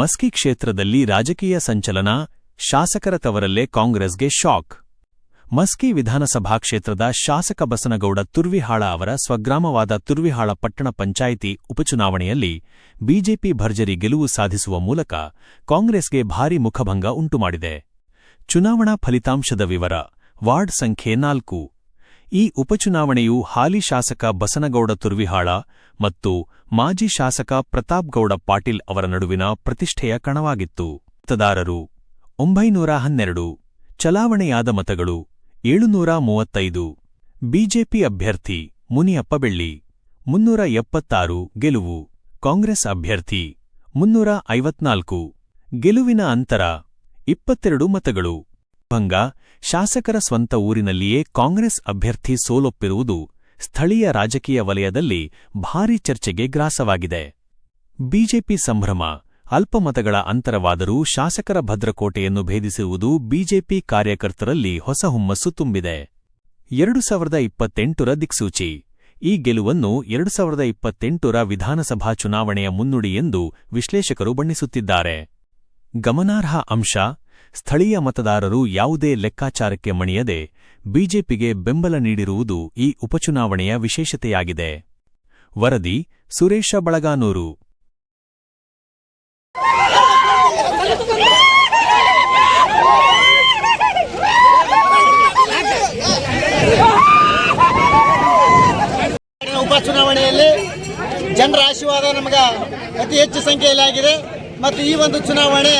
ಮಸ್ಕಿ ಕ್ಷೇತ್ರದಲ್ಲಿ ರಾಜಕೀಯ ಸಂಚಲನ ಶಾಸಕರ ತವರಲ್ಲೇ ಕಾಂಗ್ರೆಸ್ಗೆ ಶಾಕ್. ಮಸ್ಕಿ ವಿಧಾನಸಭಾ ಕ್ಷೇತ್ರದ ಶಾಸಕ ಬಸನಗೌಡ ತುರ್ವಿಹಾಳ ಅವರ ಸ್ವಗ್ರಾಮವಾದ ತುರ್ವಿಹಾಳ ಪಟ್ಟಣ ಪಂಚಾಯಿತಿ ಉಪಚುನಾವಣೆಯಲ್ಲಿ ಬಿಜೆಪಿ ಭರ್ಜರಿ ಗೆಲುವು ಸಾಧಿಸುವ ಮೂಲಕ ಕಾಂಗ್ರೆಸ್ಗೆ ಭಾರೀ ಮುಖಭಂಗ ಉಂಟುಮಾಡಿದೆ. ಚುನಾವಣಾ ಫಲಿತಾಂಶದ ವಿವರ, ವಾರ್ಡ್ ಸಂಖ್ಯೆ ನಾಲ್ಕು. ಈ ಉಪಚುನಾವಣೆಯು ಹಾಲಿ ಶಾಸಕ ಬಸನಗೌಡ ತುರ್ವಿಹಾಳ ಮತ್ತು ಮಾಜಿ ಶಾಸಕ ಪ್ರತಾಪ್ಗೌಡ ಪಾಟೀಲ್ ಅವರ ನಡುವಿನ ಪ್ರತಿಷ್ಠೆಯ ಕಣವಾಗಿತ್ತು. ಮತದಾರರು ಒಂಬೈನೂರ ಹನ್ನೆರಡು, ಚಲಾವಣೆಯಾದ ಮತಗಳು ಏಳುನೂರ ಮೂವತ್ತೈದು, ಬಿಜೆಪಿ ಅಭ್ಯರ್ಥಿ ಮುನಿಯಪ್ಪ ಬೆಳ್ಳಿ, ಮುನ್ನೂರ ಎಪ್ಪತ್ತಾರು ಗೆಲುವು, ಕಾಂಗ್ರೆಸ್ ಅಭ್ಯರ್ಥಿ ಮುನ್ನೂರ ಐವತ್ನಾಲ್ಕು ಗೆಲುವಿನ ಅಂತರ ಇಪ್ಪತ್ತೆರಡು ಮತಗಳು. ಭಂಗ ಶಾಸಕರ ಸ್ವಂತ ಊರಿನಲ್ಲಿಯೇ ಕಾಂಗ್ರೆಸ್ ಅಭ್ಯರ್ಥಿ ಸೋಲೊಪ್ಪಿರುವುದು ಸ್ಥಳೀಯ ರಾಜಕೀಯ ವಲಯದಲ್ಲಿ ಭಾರೀ ಚರ್ಚೆಗೆ ಗ್ರಾಸವಾಗಿದೆ. ಬಿಜೆಪಿ ಸಂಭ್ರಮ ಅಲ್ಪಮತಗಳ ಅಂತರವಾದರೂ ಶಾಸಕರ ಭದ್ರಕೋಟೆಯನ್ನು ಭೇದಿಸುವುದು ಬಿಜೆಪಿ ಕಾರ್ಯಕರ್ತರಲ್ಲಿ ಹೊಸ ಹುಮ್ಮಸ್ಸು ತುಂಬಿದೆ. ಎರಡು ಸಾವಿರದ ಇಪ್ಪತ್ತೆಂಟರ ದಿಕ್ಸೂಚಿ, ಈ ಗೆಲುವನ್ನು ಎರಡು ಸಾವಿರದ ಇಪ್ಪತ್ತೆಂಟರ ವಿಧಾನಸಭಾ ಚುನಾವಣೆಯ ಮುನ್ನುಡಿ ಎಂದು ವಿಶ್ಲೇಷಕರು ಬಣ್ಣಿಸುತ್ತಿದ್ದಾರೆ. ಗಮನಾರ್ಹ ಅಂಶ ಸ್ಥಳೀಯ ಮತದಾರರು ಯಾವುದೇ ಲೆಕ್ಕಾಚಾರಕ್ಕೆ ಮಣಿಯದೆ ಬಿಜೆಪಿಗೆ ಬೆಂಬಲ ನೀಡಿರುವುದು ಈ ಉಪಚುನಾವಣೆಯ ವಿಶೇಷತೆಯಾಗಿದೆ. ವರದಿ ಸುರೇಶ ಬಳಗಾನೂರು. ಉಪಚುನಾವಣೆಯಲ್ಲಿ ಜನರ ಆಶೀರ್ವಾದ ನಮಗೆ ಅತಿ ಹೆಚ್ಚು ಸಂಖ್ಯೆಯಲ್ಲಿ ಆಗಿದೆ. ಮತ್ತು ಈ ಒಂದು ಚುನಾವಣೆ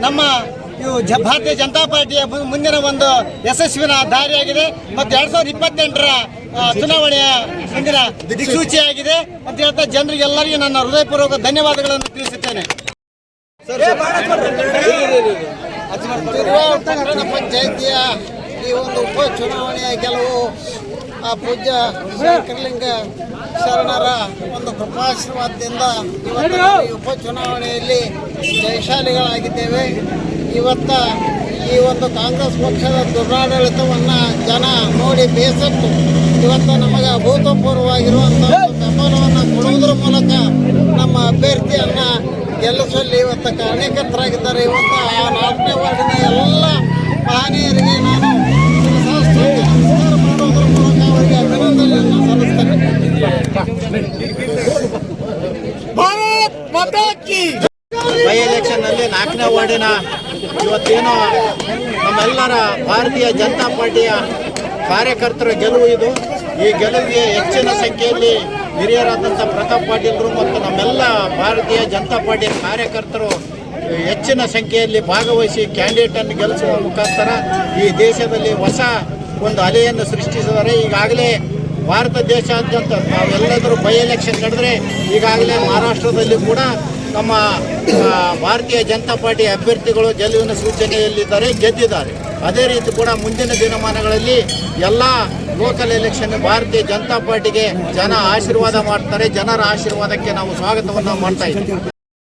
ನಮ್ಮ ಇವು ಜ ಭಾರತೀಯ ಜನತಾ ಪಾರ್ಟಿಯ ಮುಂದಿನ ಒಂದು ಯಶಸ್ವಿನ ದಾರಿಯಾಗಿದೆ. ಮತ್ತು ಎರಡ್ ಸಾವಿರದ ಇಪ್ಪತ್ತೆಂಟರ ಚುನಾವಣೆಯ ಮುಂದಿನ ದಿಕ್ಸೂಚಿಯಾಗಿದೆ. ಅಂತ ಹೇಳ್ತಾ ಜನರಿಗೆಲ್ಲರಿಗೂ ನನ್ನ ಹೃದಯಪೂರ್ವಕ ಧನ್ಯವಾದಗಳನ್ನು ತಿಳಿಸುತ್ತೇನೆ. ಪಂಚಾಯಿತಿಯ ಈ ಒಂದು ಉಪ ಚುನಾವಣೆಯ ಕೆಲವು ಆ ಪೂಜ್ಯ ಶಂಕರಲಿಂಗ ಶರಣರ ಒಂದು ಕೃಪಾಶೀರ್ವಾದದಿಂದ ಇವತ್ತು ಉಪ ಚುನಾವಣೆಯಲ್ಲಿ ಉಪಚುನಾವಣೆಯಲ್ಲಿ ಜಯಶಾಲಿಗಳಾಗಿದ್ದೇವೆ. ಇವತ್ತ ಈ ಒಂದು ಕಾಂಗ್ರೆಸ್ ಪಕ್ಷದ ದುರಾಡಳಿತವನ್ನು ಜನ ನೋಡಿ ಬೇಸತ್ತು. ಇವತ್ತು ನಮಗೆ ಅಭೂತಪೂರ್ವವಾಗಿರುವಂಥ ಬೆಂಬಲವನ್ನು ಕೊಡುವುದರ ಮೂಲಕ ನಮ್ಮ ಅಭ್ಯರ್ಥಿಯನ್ನು ಗೆಲ್ಲಿಸುವಲ್ಲಿ ಇವತ್ತು ಕಾರಣೀಕರ್ತರಾಗಿದ್ದಾರೆ ಇವತ್ತು ಆ ನಾಲ್ಕನೇ ವಾರ್ಡಿನ ಎಲ್ಲ ಮಹನೀಯರಿಗೆ ನಾನು ನಮಸ್ಕಾರ ಮಾಡೋದ್ರ ಮೂಲಕ ಅವರಿಗೆ ಅಭಿನಂದನೆಯನ್ನು ಸಲ್ಲಿಸ್ತೇನೆ. ಬೈ ಎಲೆಕ್ಷನ್ನಲ್ಲಿ ನಾಲ್ಕನೇ ವಾರ್ಡಿನ ಇವತ್ತೇನು ನಮ್ಮೆಲ್ಲರ ಭಾರತೀಯ ಜನತಾ ಪಾರ್ಟಿಯ ಕಾರ್ಯಕರ್ತರ ಗೆಲುವು ಇದು. ಈ ಗೆಲುವಿಗೆ ಹೆಚ್ಚಿನ ಸಂಖ್ಯೆಯಲ್ಲಿ ಹಿರಿಯರಾದಂಥ ಪ್ರತಾಪ್ ಪಾಟೀಲ್ರು ಮತ್ತು ನಮ್ಮೆಲ್ಲ ಭಾರತೀಯ ಜನತಾ ಪಾರ್ಟಿಯ ಕಾರ್ಯಕರ್ತರು ಹೆಚ್ಚಿನ ಸಂಖ್ಯೆಯಲ್ಲಿ ಭಾಗವಹಿಸಿ ಕ್ಯಾಂಡಿಡೇಟನ್ನು ಗೆಲ್ಲಿಸುವ ಮುಖಾಂತರ ಈ ದೇಶದಲ್ಲಿ ಹೊಸ ಒಂದು ಅಲೆಯನ್ನು ಸೃಷ್ಟಿಸಿದ್ದಾರೆ. ಈಗಾಗಲೇ ಭಾರತ ದೇಶಾದ್ಯಂತ ನಾವೆಲ್ಲದರೂ ಬೈ ಎಲೆಕ್ಷನ್ ನಡೆದ್ರೆ ಈಗಾಗಲೇ ಮಹಾರಾಷ್ಟ್ರದಲ್ಲಿ ಕೂಡ ನಮ್ಮ ಭಾರತೀಯ ಜನತಾ ಪಾರ್ಟಿ ಅಭ್ಯರ್ಥಿಗಳು ಗೆಲುವಿನ ಸೂಚನೆಯಲ್ಲಿದ್ದಾರೆ, ಗೆದ್ದಿದ್ದಾರೆ. ಅದೇ ರೀತಿ ಕೂಡ ಮುಂದಿನ ದಿನಮಾನಗಳಲ್ಲಿ ಎಲ್ಲ ಲೋಕಲ್ ಎಲೆಕ್ಷನ್ ಭಾರತೀಯ ಜನತಾ ಪಾರ್ಟಿಗೆ ಜನ ಆಶೀರ್ವಾದ ಮಾಡ್ತಾರೆ, ಜನರ ಆಶೀರ್ವಾದಕ್ಕೆ ನಾವು ಸ್ವಾಗತವನ್ನು ಮಾಡ್ತಾ ಇದ್ದೀವಿ.